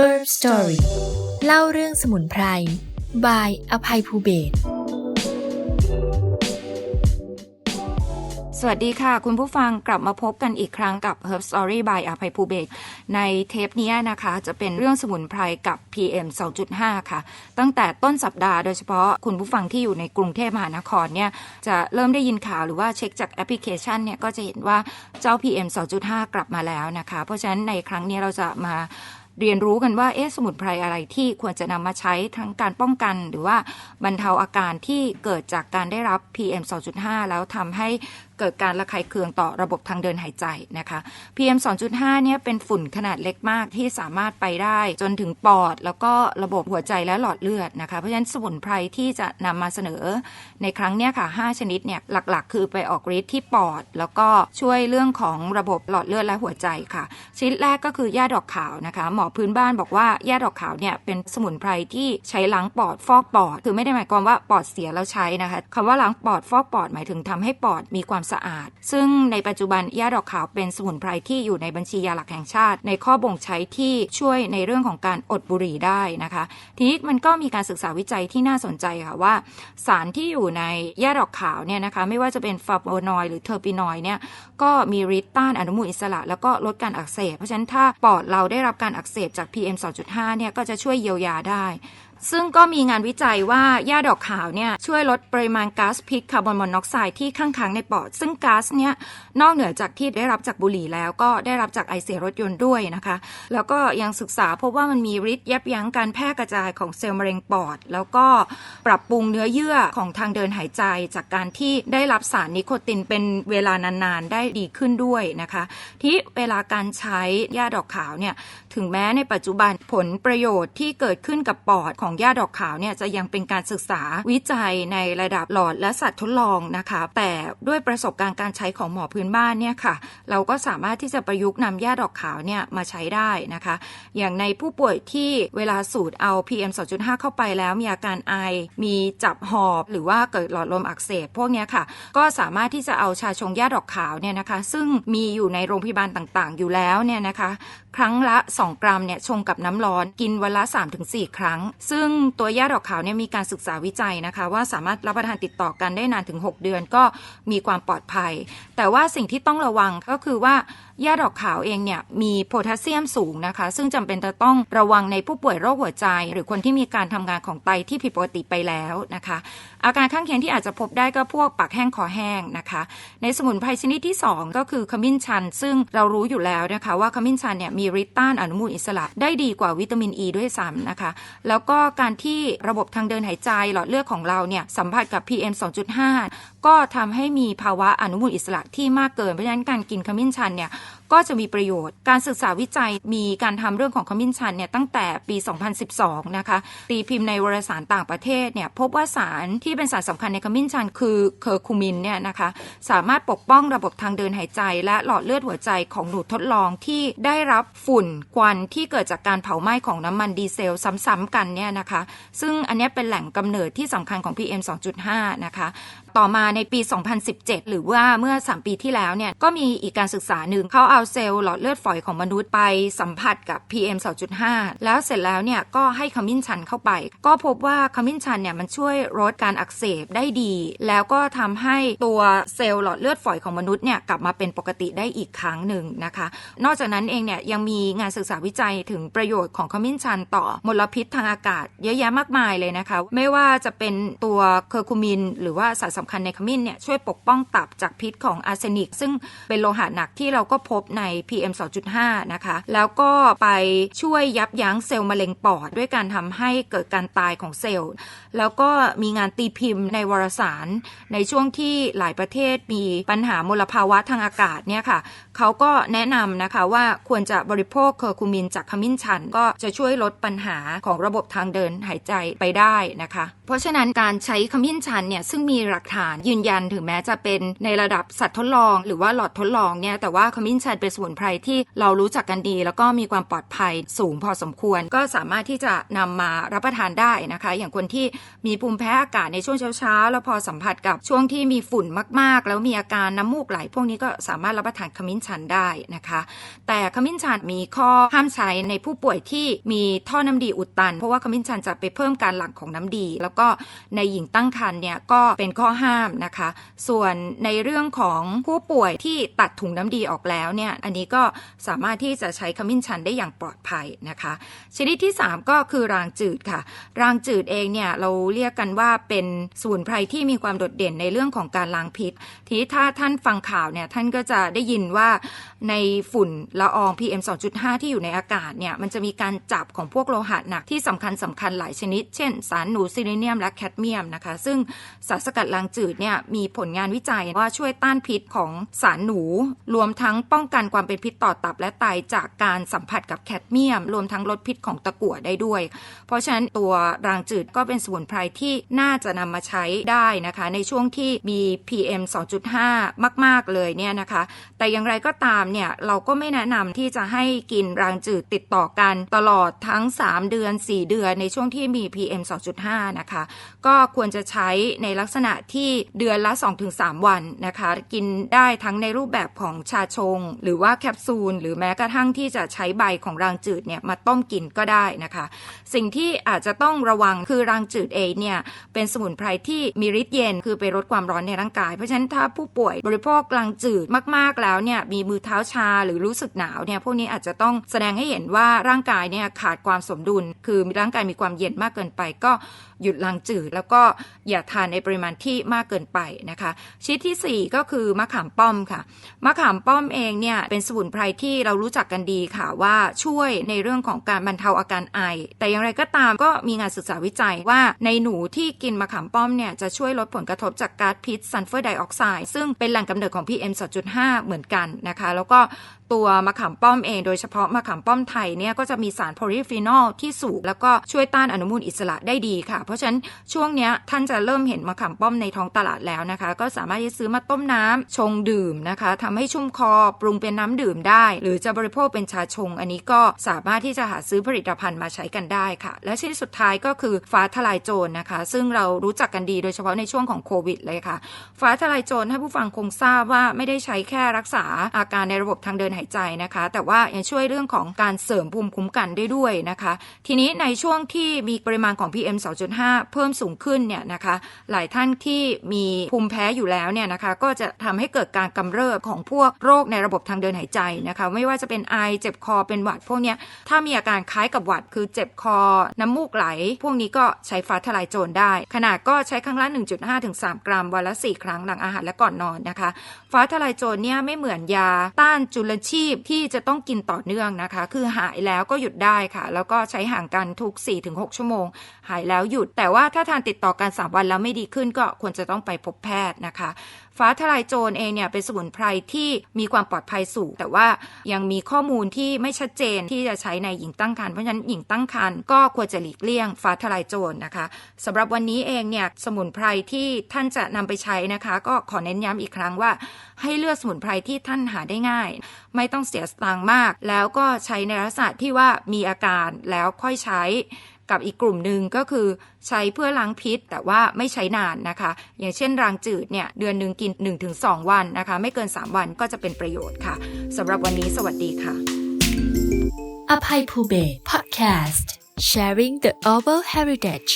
Herb Story เล่าเรื่องสมุนไพรบายอภัยภูเบศสวัสดีค่ะ คุณผู้ฟังกลับมาพบกันอีกครั้งกับ Herb Story by อภัยภูเบศในเทปนี้นะคะ จะเป็นเรื่องสมุนไพรกับ PM 2.5 ค่ะ ตั้งแต่ต้นสัปดาห์โดยเฉพาะคุณผู้ฟังที่อยู่ในกรุงเทพมหานครเนี่ยจะเริ่มได้ยินข่าวหรือว่าเช็คจากแอปพลิเคชันเนี่ยก็จะเห็นว่าเจ้า PM 2.5 กลับมาแล้วนะคะ เพราะฉะนั้นในครั้งนี้เราจะมา เรียนรู้กันว่าเอ๊ะสมุนไพรอะไรที่ควรจะนำมาใช้ทั้งการป้องกัน หรือว่าบรรเทาอาการที่เกิดจากการได้รับ PM 2.5 แล้วทำให้ เกิดการระคายเคืองต่อระบบทางเดินหายใจนะคะ PM 2.5เนี่ยเป็นฝุ่นขนาดเล็กมากที่สามารถไปได้ จนถึงปอด แล้วก็ระบบหัวใจและหลอดเลือดนะคะ เพราะฉะนั้นสมุนไพรที่จะนำมาเสนอในครั้งเนี้ยค่ะ 5 ชนิดเนี่ยหลักๆ คือไปออกฤทธิ์ที่ปอด แล้วก็ช่วยเรื่องของระบบหลอดเลือดและหัวใจค่ะ ชนิดแรกก็คือหญ้าดอกขาวนะคะ หมอพื้นบ้านบอกว่าหญ้าดอกขาวเนี่ยเป็นสมุนไพรที่ใช้ล้างปอดฟอกปอด คือไม่ได้หมายความว่าปอดเสียแล้วใช้นะคะคำว่าล้างปอดฟอกปอดหมายถึงทำให้ปอดมีความสะอาด ซึ่งในปัจจุบันหญ้าดอกขาวเป็นสมุนไพรที่อยู่ในบัญชียาหลักแห่งชาติ ในข้อบ่งใช้ที่ช่วยในเรื่องของการอดบุหรี่ได้นะคะ ทีนี้มันก็มีการศึกษาวิจัยที่น่าสนใจค่ะว่า สารที่อยู่ในหญ้าดอกขาวเนี่ยนะคะไม่ว่าจะเป็นฟลาโวนอยด์หรือเทอร์ปินอยด์เนี่ยก็มีฤทธิ์ต้านอนุมูลอิสระ แล้วก็ลดการอักเสบ เพราะฉะนั้นถ้าปอดเราได้รับการอักเสบจาก PM 2.5เนี่ยก็จะช่วยเยียวยาได้ ซึ่งก็มีงานวิจัยว่าหญ้าดอกขาวเนี่ยช่วยลดปริมาณก๊าซพิษคาร์บอนมอนอกไซด์ที่ข้างค้างในปอด ซึ่งก๊าซเนี่ยนอกเหนือจากที่ได้รับจากบุหรี่แล้วก็ได้รับจากไอเสียรถยนต์ด้วยนะคะ แล้วก็ยังศึกษาพบว่ามันมีฤทธิ์ยับยั้งการแพร่กระจายของเซลล์มะเร็งปอด แล้วก็ปรับปรุงเนื้อเยื่อของทางเดินหายใจ จากการที่ได้รับสารนิโคตินเป็นเวลานานๆได้ดีขึ้นด้วยนะคะ ที่เวลาการใช้หญ้าดอกขาวเนี่ยถึงแม้ในปัจจุบันผลประโยชน์ที่เกิดขึ้นกับปอดของหญ้าดอกขาวเนี่ยจะยังเป็นการศึกษาวิจัยในระดับหลอดและสัตว์ทดลองนะคะ แต่ด้วยประสบการณ์การใช้ของหมอพื้นบ้านเนี่ยค่ะ เราก็สามารถที่จะประยุกต์นำหญ้าดอกขาวเนี่ยมาใช้ได้นะคะ อย่างในผู้ป่วยที่เวลาสูดเอา PM 2.5 เข้าไปแล้วมีอาการไอ มีจับหอบ หรือว่าเกิดหลอดลมอักเสบพวกนี้ค่ะ ก็สามารถที่จะเอาชาชงหญ้าดอกขาวเนี่ยนะคะ ซึ่งมีอยู่ในโรงพยาบาลต่างๆ อยู่แล้วเนี่ยนะคะ ครั้งละ 2 กรัมเนี่ยชงกับน้ำร้อนกินวันละ 3-4 ครั้งซึ่งึ่งตัวหญ้าดอกขาวเนี่ยมีการศึกษาวิจัยนะคะ ว่าสามารถรับประทานติดต่อกันได้นานถึง 6 เดือนก็มีความปลอดภัย แต่ว่าสิ่งที่ต้องระวังก็คือว่า หญ้าดอกขาวเองเนี่ยมีโพแทสเซียมสูงนะคะ ซึ่งจำเป็นจะต้องระวังในผู้ป่วยโรคหัวใจ หรือคนที่มีการทำงานของไตที่ผิดปกติไปแล้วนะคะ อาการข้างเคียงที่อาจจะพบได้ก็พวกปากแห้งคอแห้งนะคะ ในสมุนไพรชนิดที่ 2 ก็คือขมิ้นชัน ซึ่งเรารู้อยู่แล้วนะคะ ว่าขมิ้นชันเนี่ยมีฤทธิ์ต้านอนุมูลอิสระได้ดีกว่าวิตามินอ e ีด้วยซ้ำนะคะ แล้วก็การที่ระบบทางเดินหายใจหลอดเลือดของเราเนี่ยสัมผัสกับ PM 2.5 ก็ทำให้มีภาวะอนุมูลอิสระที่มากเกิน เพราะฉะนั้นการกินขมิ้นชันเนี่ยก็จะมีประโยชน์ การศึกษาวิจัยมีการทำเรื่องของขมิ้นชันเนี่ยตั้งแต่ปี 2012 นะคะ ตีพิมพ์ในวารสารต่างประเทศเนี่ยพบว่าสารที่เป็นสารสำคัญในขมิ้นชันคือเคอร์คูมินเนี่ยนะคะสามารถปกป้องระบบทางเดินหายใจ และหลอดเลือดหัวใจของหนูทดลองที่ได้รับฝุ่นควันที่เกิดจากการเผาไหม้ของน้ำมันดีเซลซ้ำๆกันเนี่ยนะคะ ซึ่งอันนี้เป็นแหล่งกำเนิดที่สำคัญของ PM 2.5 นะคะ ต่อมาในปี 2017 หรือว่าเมื่อ 3 ปีที่แล้วเนี่ยก็มีอีกการศึกษาหนึ่งเขาเอาเซลล์หลอดเลือดฝอยของมนุษย์ไปสัมผัสกับ PM 2.5 แล้วเสร็จแล้วเนี่ยก็ให้ขมิ้นชันเข้าไป ก็พบว่าขมิ้นชันเนี่ยมันช่วยลดการอักเสบได้ดี แล้วก็ทำให้ตัวเซลล์หลอดเลือดฝอยของมนุษย์เนี่ยกลับมาเป็นปกติได้อีกครั้งหนึ่งนะคะ นอกจากนั้นเองเนี่ยยังมีงานศึกษาวิจัยถึงประโยชน์ของขมิ้นชันต่อมลพิษทางอากาศเยอะแยะมากมายเลยนะคะ ไม่ว่าจะเป็นตัวเคอร์คูมิน หรือว่าสารสำคัญในขมิ้นเนี่ยช่วยปกป้องตับจากพิษของอาร์เซนิก ซึ่งเป็นโลหะหนักที่เราก็พบใน PM 2.5 นะคะ แล้วก็ไปช่วยยับยั้งเซลล์มะเร็งปอด ด้วยการทำให้เกิดการตายของเซลล์ แล้วก็มีงานตีพิมพ์ในวารสาร ในช่วงที่หลายประเทศมีปัญหามลภาวะทางอากาศเนี่ยค่ะเขาก็แนะนำนะคะว่าควรจะบริโภคเคอร์คูมินจากขมิ้นชัน ก็จะช่วยลดปัญหาของระบบทางเดินหายใจไปได้นะคะ เพราะฉะนั้นการใช้ขมิ้นชันเนี่ยซึ่งมีหลักฐานยืนยันถึงแม้จะเป็นในระดับสัตว์ทดลอง หรือว่าหลอดทดลองเนี่ยแต่ว่าขมิ้นชันเป็นสมุนไพรที่เรารู้จักกันดี แล้วก็มีความปลอดภัยสูงพอสมควร ก็สามารถที่จะนำมารับประทานได้นะคะ อย่างคนที่มีภูมิแพ้อากาศในช่วงเช้าๆแล้วพอสัมผัสกับช่วงที่มีฝุ่นมากๆ แล้วมีอาการน้ำมูกไหลพวกนี้ก็สามารถรับประทานขมิ้นชันได้นะคะ แต่ขมิ้นชันมีข้อห้ามใช้ในผู้ป่วยที่มีท่อน้ำดีอุดตัน เพราะว่าขมิ้นชันจะไปเพิ่มการหลั่งของน้ำดี แล้วก็ในหญิงตั้งครรภ์เนี่ยก็เป็นข้อห้ามนะคะ ส่วนในเรื่องของผู้ป่วยที่ตัดถุงน้ำดีออกแล้วเนี่ยอันนี้ก็สามารถที่จะใช้ขมิ้นชันได้อย่างปลอดภัยนะคะ ชนิดที่ 3 ก็คือรางจืดค่ะ รางจืดเองเนี่ยเราเรียกกันว่าเป็นสมุนไพรที่มีความโดดเด่นในเรื่องของการล้างพิษ ทีนี้ถ้าท่านฟังข่าวเนี่ยท่านก็จะได้ยินว่าในฝุ่นละออง PM 2.5 ที่อยู่ในอากาศเนี่ยมันจะมีการจับของพวกโลหะหนักที่สำคัญสำคัญหลายชนิด เช่น สารหนูซิลิเนียมและแคดเมียมนะคะ ซึ่งสารสกัดรางจืดเนี่ยมีผลงานวิจัยว่าช่วยต้านพิษของสารหนู รวมทั้งป้องกันความเป็นพิษต่อตับและไตจากการสัมผัสกับแคดเมียม รวมทั้งลดพิษของตะกั่วได้ด้วย เพราะฉะนั้นตัวรางจืดก็เป็นสมุนไพรที่น่าจะนำมาใช้ได้นะคะ ในช่วงที่มี PM 2.5 มาก ๆ เลยเนี่ยนะคะ แต่อย่างไรก็ตามเนี่ยเราก็ไม่แนะนำที่จะให้กินรางจืดติดต่อกันตลอดทั้ง 3 เดือน 4 เดือนในช่วงที่มี PM 2.5 นะคะ ก็ควรจะใช้ในลักษณะที่เดือนละ 2-3 วันนะคะ กินได้ทั้งในรูปแบบของชาชง หรือว่าแคปซูล หรือแม้กระทั่งที่จะใช้ใบของรางจืดเนี่ยมาต้มกินก็ได้นะคะ สิ่งที่อาจจะต้องระวังคือรางจืดเองเนี่ยเป็นสมุนไพรที่มีฤทธิ์เย็น คือไปลดความร้อนในร่างกาย เพราะฉะนั้นถ้าผู้ป่วยบริโภครางจืดมาก ๆแล้วเนี่ยมีมือเท้าชาหรือรู้สึกหนาวเนี่ยพวกนี้อาจจะต้องแสดงให้เห็นว่าร่างกายเนี่ยขาดความสมดุล คือร่างกายมีความเย็นมากเกินไปก็หยุดรางจืด แล้วก็อย่าทานในปริมาณที่มากเกินไปนะคะ ชนิดทีสี่ 4 ก็คือมะขามป้อมค่ะ มะขามป้อมเองเนี่ยเป็นสมุนไพรที่เรารู้จักกันดีค่ะว่าช่วยในเรื่องของการบรรเทาอาการไอ แต่อย่างไรก็ตามก็มีงานศึกษาวิจัยว่าในหนูที่กินมะขามป้อมเนี่ยจะช่วยลดผลกระทบจากก๊าซพิษซัลเฟอร์ไดออกไซด์ซึ่งเป็นแหล่งกำเนิดของ PM 2.5 เหมือนกันนะคะ แล้วก็ตัวมะขามป้อมเองโดยเฉพาะมะขามป้อมไทยเนี่ยก็จะมีสารโพลีฟีนอลที่สูงแล้วก็ช่วยต้านอนุมูลอิสระได้ดีค่ะ เพราะฉะนั้นช่วงเนี้ยท่านจะเริ่มเห็นมะขามป้อมในท้องตลาดแล้วนะคะ ก็สามารถที่ซื้อมาต้มน้ำชงดื่มนะคะทำให้ชุ่มคอปรุงเป็นน้ำดื่มได้ หรือจะบริโภคเป็นชาชง อันนี้ก็สามารถที่จะหาซื้อผลิตภัณฑ์มาใช้กันได้ค่ะ และชนิดสุดท้ายก็คือฟ้าทลายโจรนะคะ ซึ่งเรารู้จักกันดีโดยเฉพาะในช่วงของโควิดเลยค่ะฟ้าทลายโจรท่านผู้ฟังคงทราบว่าไม่ได้ใช้แค่รักษาอาการในระบบทางเดินหายใจนะคะ แต่ว่ายังช่วยเรื่องของการเสริมภูมิคุ้มกันได้ด้วยนะคะ ทีนี้ในช่วงที่มีปริมาณของ PM 2.5 เพิ่มสูงขึ้นเนี่ยนะคะ หลายท่านที่มีภูมิแพ้อยู่แล้วเนี่ยนะคะก็จะทำให้เกิดการกำเริบของพวกโรคในระบบทางเดินหายใจนะคะไม่ว่าจะเป็นไอเจ็บคอเป็นหวัดพวกนี้ถ้ามีอาการคล้ายกับหวัด คือเจ็บคอ น้ำมูกไหล พวกนี้ก็ใช้ฟ้าทลายโจรได้ ขนาดก็ใช้ครั้งละ 1.5ถึง3กรัมวันละ 4 ครั้งหลังอาหารและก่อนนอนนะคะฟ้าทลายโจรเนี่ยไม่เหมือนยาต้านจุลชีพที่จะต้องกินต่อเนื่องนะคะ คือหายแล้วก็หยุดได้ค่ะ แล้วก็ใช้ห่างกันทุก 4-6 ชั่วโมง หายแล้วหยุด แต่ว่าถ้าทานติดต่อกัน 3 วันแล้วไม่ดีขึ้นก็ควรจะต้องไปพบแพทย์นะคะ ฟ้าทลายโจรเองเนี่ยเป็นสมุนไพรที่มีความปลอดภัยสูง แต่ว่ายังมีข้อมูลที่ไม่ชัดเจนที่จะใช้ในหญิงตั้งครรภ์เพราะฉะนั้นหญิงตั้งครรภ์ก็ควรจะหลีกเลี่ยงฟ้าทลายโจรนะคะสำหรับวันนี้เองเนี่ยสมุนไพรที่ท่านจะนำไปใช้นะคะ ก็ขอเน้นย้ำอีกครั้งว่า ให้เลือกสมุนไพรที่ท่านหาได้ง่าย ไม่ต้องเสียสตางค์มาก แล้วก็ใช้ในลักษณะที่ว่ามีอาการแล้วค่อยใช้ กับอีกกลุ่มหนึ่งก็คือใช้เพื่อล้างพิษ แต่ว่าไม่ใช้นานนะคะ อย่างเช่นรางจืดเนี่ยเดือนหนึ่งกิน 1-2 วันนะคะ ไม่เกิน 3 วันก็จะเป็นประโยชน์ค่ะสำหรับวันนี้สวัสดีค่ะอภัยภูเบศพอดแคสต์ Sharing the Oral Heritage